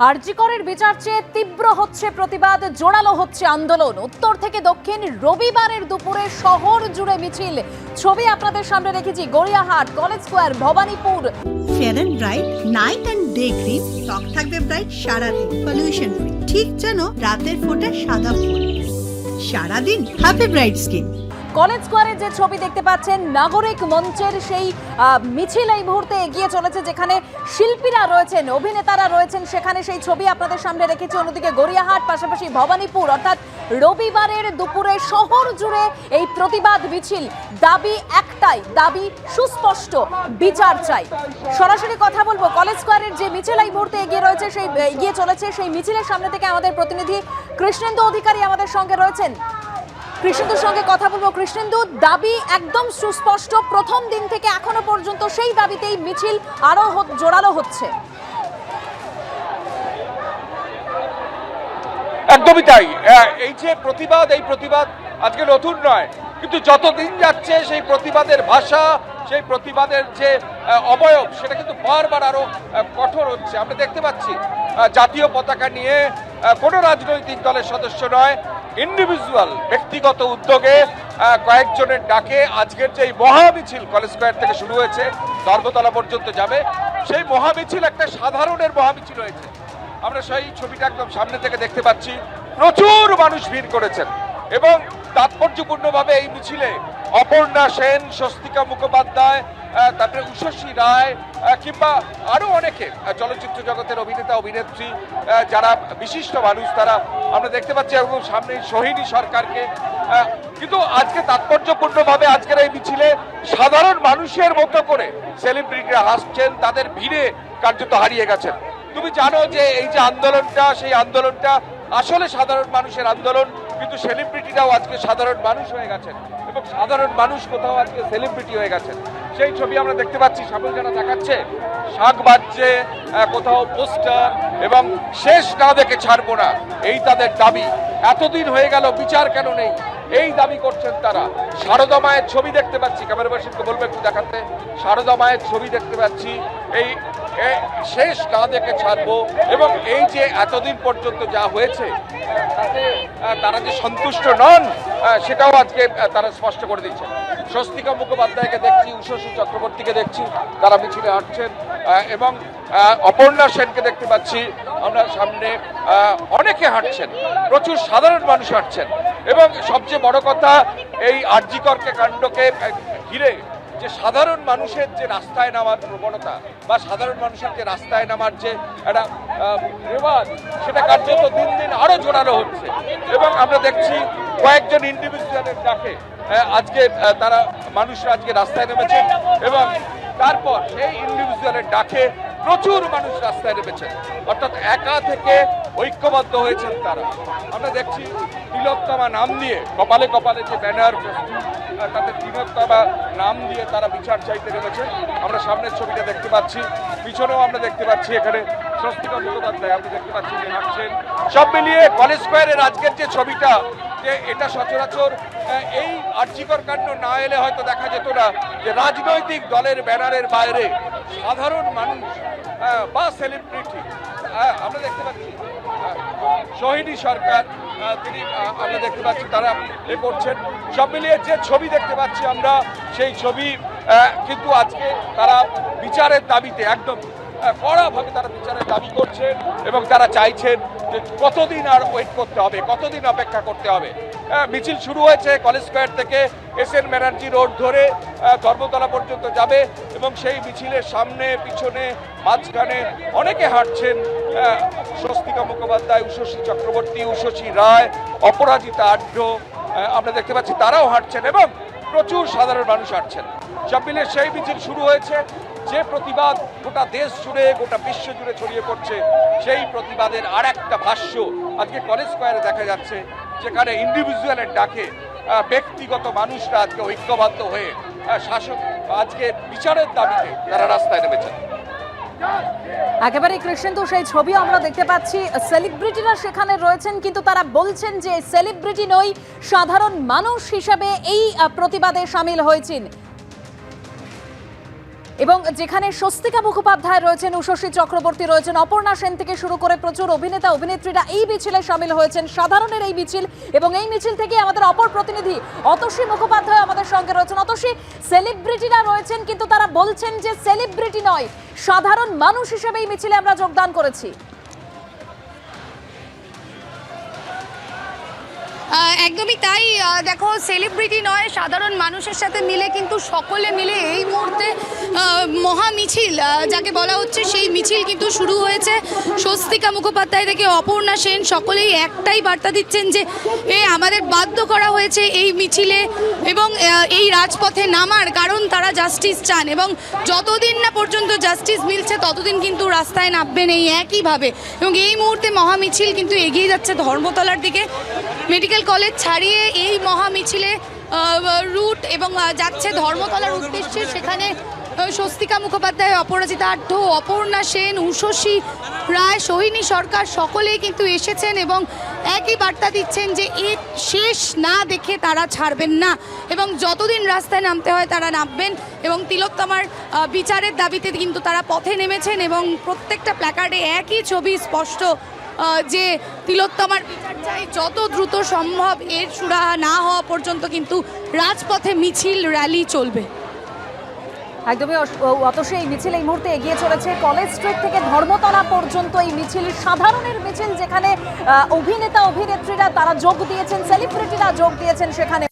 আরজিকরের বিচার চেয়ে তীব্র হচ্ছে প্রতিবাদ, জোরালো হচ্ছে আন্দোলন। উত্তর থেকে দক্ষিণ রবিবারের দুপুরে শহর জুড়ে মিছিল। ছবি আপনাদের সামনে রেখেছি Gariahat, college square, Bhowanipore. Fair bright night and day cream থাকবে ব্রাইট সারাদিন পলিউশন ঠিক যেন রাতের ফোটা সাদা ফুল সারাদিন হ্যাপি ব্রাইট স্কিন কলেজ স্কোয়ারে যে ছবি দেখতে পাচ্ছেন, নাগরিক মঞ্চের সেই মিছিল এই মুহূর্তে এগিয়ে চলেছে, যেখানে শিল্পীরা রয়েছেন, অভিনেতারা রয়েছেন, সেখানে সেই ছবি আপনাদের সামনে রেখেছি। অন্যদিকে গড়িয়াহাট, পাশাপাশি ভবানীপুর, অর্থাৎ রবিবারের দুপুরে শহর জুড়ে এই প্রতিবাদ মিছিল। দাবি একটাই, দাবি সুস্পষ্ট, বিচার চাই। সরাসরি কথা বলব, কলেজ স্কোয়ারের যে মিছিল এই মুহূর্তে এগিয়ে রয়েছে, সেই, এগিয়ে চলেছে, সেই মিছিলের সামনে থেকে আমাদের প্রতিনিধি কৃষ্ণেন্দু অধিকারী আমাদের সঙ্গে রয়েছেন। কৃষ্ণেন্দুর সঙ্গে কথা বলব। কৃষ্ণেন্দু দাবি একদম সুস্পষ্ট। প্রথম দিন থেকে এখনও পর্যন্ত সেই দাবিতেই মিছিল আরও জোরালো হচ্ছে। একদমই তাই। আহ, এই যে প্রতিবাদ এই প্রতিবাদ আজকে নতুন নয়। কিন্তু যতদিন যাচ্ছে সেই প্রতিবাদের ভাষা সেই প্রতিবাদের যে অবয়ব সেটা কিন্তু বারবার আরও কঠোর হচ্ছে। আমরা দেখতে পাচ্ছি জাতীয় পতাকা নিয়ে কোনো রাজনৈতিক দলের সদস্য নয় ইন্ডিভিজুয়াল ব্যক্তিগত উদ্যোগে কয়েকজনের ডাকে আজকের যে মহামিছিল কলেজ স্কোয়ার থেকে শুরু হয়েছে ধর্মতলা পর্যন্ত যাবে, সেই মহামিছিল একটা সাধারণের মহামিছিল হয়েছে। আমরা সেই ছবিটা একদম সামনে থেকে দেখতে পাচ্ছি, প্রচুর মানুষ ভিড় করেছেন এবং তাৎপর্যপূর্ণভাবে এই মিছিলে অপর্ণা সেন, স্বস্তিকা মুখোপাধ্যায় তারপরে উষসী রায় কিংবা আরও অনেকে চলচ্চিত্র জগতের অভিনেতা, অভিনেত্রী যারা বিশিষ্ট মানুষ, তারা আমরা দেখতে পাচ্ছি এবং সামনে সোহিনী সরকারকে। কিন্তু আজকে তাৎপর্যপূর্ণভাবে আজকের এই মিছিলে সাধারণ মানুষের মতো করে সেলিব্রিটিরা হাসছেন, তাদের ভিড়ে কার্যত হারিয়ে গেছেন। তুমি জানো যে এই যে আন্দোলনটা, সেই আন্দোলনটা আসলে সাধারণ মানুষের আন্দোলন কিন্তু সেলিব্রিটিরাও আজকে সাধারণ মানুষ হয়ে গেছেন এবং সাধারণ মানুষ কোথাও আজকে সেলিব্রিটি হয়ে গেছেন। সেই ছবি আমরা দেখতে পাচ্ছি সামনে যারা দেখাচ্ছে। শাক বাজছে কোথাও পোস্টার এবং শেষ না দেখে ছাড়বো না। এই তাদের দাবি। এতদিন হয়ে গেল, বিচার কেন নেই? এই দাবি করছেন তারা। সারদা মায়ের ছবি দেখতে পাচ্ছি। ক্যামেরা ক্যামেরাপার্সনকে বলব একটু দেখাতে। সারদা মায়ের ছবি দেখতে পাচ্ছি। এই শেষ না দেখে ছাড়বো। এবং এই যে এতদিন পর্যন্ত যা হয়েছে, তাতে তারা যে সন্তুষ্ট নন সেটাও আজকে তারা স্পষ্ট করে দিচ্ছেন স্বস্তিকা মুখোপাধ্যায়কে দেখছি, উষসী চক্রবর্তীকে দেখছি, তারা মিছিলে হাঁটছেন এবং অপর্ণা সেনকে দেখতে পাচ্ছি। আমরা সামনে অনেকে হাঁটছেন, প্রচুর সাধারণ মানুষ হাঁটছেন। এবং সবচেয়ে বড় কথা, এই আরজিকরকে কাণ্ডকে ঘিরে যে সাধারণ মানুষের যে রাস্তায় নামার প্রবণতা বা সাধারণ মানুষের যে রাস্তায় নামার যে একটা রেওয়াজ, সেটা কার্যত দিন দিন আরও জোরালো হচ্ছে। এবং আমরা দেখছি কয়েকজন ইন্ডিভিজুয়ালের ডাকে আজকে তারা মানুষরা আজকে রাস্তায় নেমেছে এবং তারপর সেই ইন্ডিভিজুয়ালের ডাকে প্রচুর মানুষ রাস্তায় নেমেছেন অর্থাৎ একা থেকে ঐক্যবদ্ধ হয়েছেন তারা। আমরা দেখছি তিলোত্তমা নাম দিয়ে, কপালে কপালে যে ব্যানার তাতে তিলোত্তমা নাম দিয়ে তারা বিচার চাইতে নেমেছেন আমরা সামনের ছবিটা দেখতে পাচ্ছি, পিছনেও আমরা দেখতে পাচ্ছি এখানে স্বস্তিকা মুখোপাধ্যায়। আপনি দেখতে পাচ্ছি যে হাঁটছেন সব মিলিয়ে কলেজ স্কোয়ারের আজকের যে ছবিটা, যে এটা সচরাচর এই আর্যিকর কাণ্ড না এলে হয়তো দেখা যেত না যে রাজনৈতিক দলের ব্যানারের বাইরে সাধারণ মানুষ বা সেলিব্রিটি আমরা দেখতে পাচ্ছি। সোহিনী সরকার তিনি আমরা দেখতে পাচ্ছি তারা এ করছেন। সব মিলিয়ে যে ছবি দেখতে পাচ্ছি আমরা, সেই ছবি কিন্তু আজকে তারা বিচারের দাবিতে একদম কড়াভাবে তারা বিচারের দাবি করছেন এবং তারা চাইছেন যে কতদিন আর ওয়েট করতে হবে, কতদিন অপেক্ষা করতে হবে। মিছিল শুরু হয়েছে কলেজ স্কোয়ার থেকে এস এন ব্যানার্জি রোড ধরে ধর্মতলা পর্যন্ত যাবে এবং সেই মিছিলের সামনে, পিছনে, মাঝখানে অনেকে হাঁটছেন স্বস্তিকা মুখোপাধ্যায় উষসী চক্রবর্তী উষসী রায়, অপরাজিতা আঢ্য আমরা দেখতে পাচ্ছি তারাও হাঁটছেন এবং প্রচুর সাধারণ মানুষ হাঁটছেন। মিলিয়ে সেই মিছিল শুরু হয়েছে, যে প্রতিবাদ গোটা দেশ জুড়ে, গোটা বিশ্ব জুড়ে ছড়িয়ে পড়ছে, সেই প্রতিবাদের আর একটা ভাষ্য আজকে কলেজ স্কোয়ারে দেখা যাচ্ছে। যেখানে ইন্ডিভিজুয়ালের ডাকে ব্যক্তিগত মানুষরা আজকে ঐক্যবদ্ধ হয়ে শাসক আজকে বিচারের দাবিতে তারা রাস্তায় নেমেছেন একেবারে কৃষ্ণেন্দু, সেই ছবি আমরা দেখতে পাচ্ছি। সেলিব্রিটিরা সেখানে রয়েছেন, কিন্তু তারা বলছেন যে সেলিব্রিটি নই, সাধারণ মানুষ হিসাবে এই প্রতিবাদে সামিল হয়েছেন। এবং যেখানে স্বস্তিকা মুখোপাধ্যায় রয়েছেন উষসী চক্রবর্তী রয়েছেন, অপর্ণা সেন থেকে শুরু করে প্রচুর অভিনেতা, অভিনেত্রীরা এই মিছিলে সামিল হয়েছেন, সাধারণের এই মিছিল এবং এই মিছিল থেকে আমাদের অপর প্রতিনিধি অতসী মুখোপাধ্যায় আমাদের সঙ্গে রয়েছেন। অতসী সেলিব্রিটিরা রয়েছেন, কিন্তু তারা বলছেন যে সেলিব্রিটি নয়, সাধারণ মানুষ হিসেবে এই মিছিলে আমরা যোগদান করেছি। একদমই তাই। দেখো সেলিব্রিটি নয়, সাধারণ মানুষের সাথে মিলে কিন্তু সকলে মিলে এই মুহূর্তে মহা মিছিল যাকে বলা হচ্ছে সেই মিছিল কিন্তু শুরু হয়েছে। স্বস্তিকা মুখোপাধ্যায় থেকে অপর্ণা সেন, সকলেই একটাই বার্তা দিচ্ছেন যে, এ, আমাদের বাধ্য করা হয়েছে এই মিছিলে এবং এই রাজপথে নামার। কারণ তারা জাস্টিস চান এবং যতদিন না পর্যন্ত জাস্টিস মিলছে, ততদিন কিন্তু রাস্তায় নামবেন এই একইভাবে এবং এই মুহূর্তে মহামিছিল কিন্তু এগিয়ে যাচ্ছে ধর্মতলার দিকে। মেডিকেল কলেজ ছাড়িয়ে এই মহামিছিলে রুট এবং যাচ্ছে ধর্মতলার উদ্দেশ্যে। সেখানে স্বস্তিকা মুখোপাধ্যায় অপরাজিতা অপর্ণা সেন উষসী রায়, সোহিনী সরকার, সকলেই কিন্তু এসেছেন এবং একই বার্তা দিচ্ছেন যে এর শেষ না দেখে তারা ছাড়বেন না এবং যতদিন রাস্তায় নামতে হয় তারা নামবেন এবং তিলোত্তমার বিচারের দাবিতে কিন্তু তারা পথে নেমেছেন এবং প্রত্যেকটা প্ল্যাকার্ডে একই ছবি স্পষ্ট যে তিলোত্তমার বিচার চাই, যত দ্রুত সম্ভব এর সুরাহা না হওয়া পর্যন্ত কিন্তু রাজপথে মিছিল, র্যালি চলবে। একদমই অতসী এই মিছিল এই মুহূর্তে এগিয়ে চলেছে। কলেজ স্ট্রিট থেকে ধর্মতলা পর্যন্ত এই মিছিল, সাধারণের মিছিল যেখানে অভিনেতা, অভিনেত্রীরা তারা যোগ দিয়েছেন সেলিব্রিটিরা যোগ দিয়েছেন সেখানে।